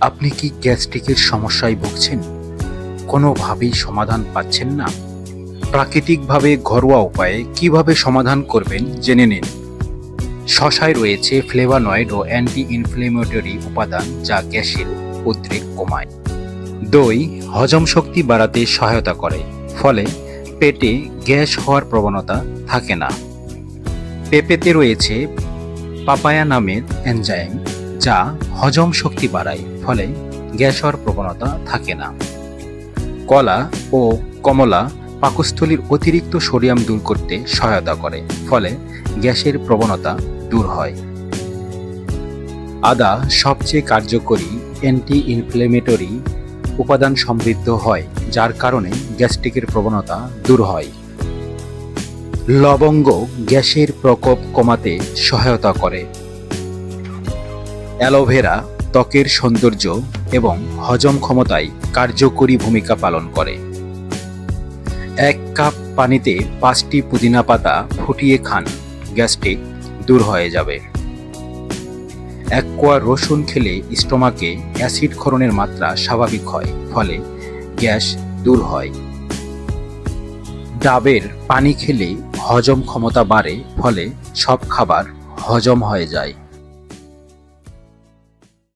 আপনি কি গ্যাস্ট্রিকের সমস্যায় ভুগছেন? কোনোভাবেই সমাধান পাচ্ছেন না। প্রাকৃতিকভাবে ঘরোয়া উপায়ে কীভাবে সমাধান করবেন জেনে নিন। শশায় রয়েছে ফ্লেভানয়েড ও অ্যান্টি ইনফ্লেমেটরি উপাদান যা গ্যাসের উদ্রেক কমায়। দই হজম শক্তি বাড়াতে সহায়তা করে, ফলে পেটে গ্যাস হওয়ার প্রবণতা থাকে না। পেঁপেতে রয়েছে পাপায়া নামের এনজাইম যা হজম শক্তি বাড়ায়, ফলে গ্যাসর প্রবণতা থাকে না। কলা ও কমলা পাকস্থলীর অতিরিক্ত সোডিয়াম দূর করতে সহায়তা করে, ফলে গ্যাসের প্রবণতা দূর হয়। আদা সবচেয়ে কার্যকরী অ্যান্টি ইনফ্লেমেটরি উপাদান সমৃদ্ধ হয়, যার কারণে গ্যাস্ট্রিকের প্রবণতা দূর হয়। লবঙ্গ গ্যাসের প্রকোপ কমাতে সহায়তা করে। অ্যালোভেরা, ত্বকের সৌন্দর্য এবং হজম ক্ষমতায় কার্যকরী ভূমিকা পালন করে। এক কাপ পানিতে পাঁচটি পুদিনা পাতা ফুটিয়ে খান, গ্যাস্ট্রিক দূর হয়ে যাবে। এক কোয়া রসুন খেলে স্টোমাকে অ্যাসিড ক্ষরণের মাত্রা স্বাভাবিক হয়, ফলে গ্যাস দূর হয়। ডাবের পানি খেলে হজম ক্ষমতা বাড়ে, ফলে সব খাবার হজম হয়ে যায়।